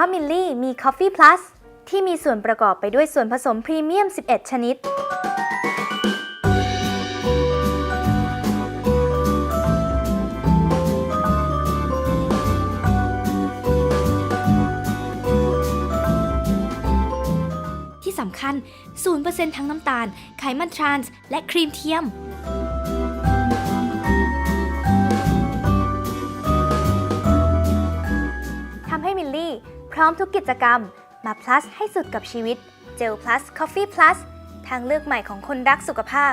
ราะมิลลี่มี Coffee Plus ที่มีส่วนประกอบไปด้วยส่วนผสมพรีเมียม 11 ชนิด ที่สำคัญ 0%ทั้งน้ำตาล ไขมันทรานส์ และครีมเทียม พร้อมทุกกิจกรรม มา plus ให้สุดกับชีวิต เจล plus coffee plus ทางเลือกใหม่ของคนรักสุขภาพ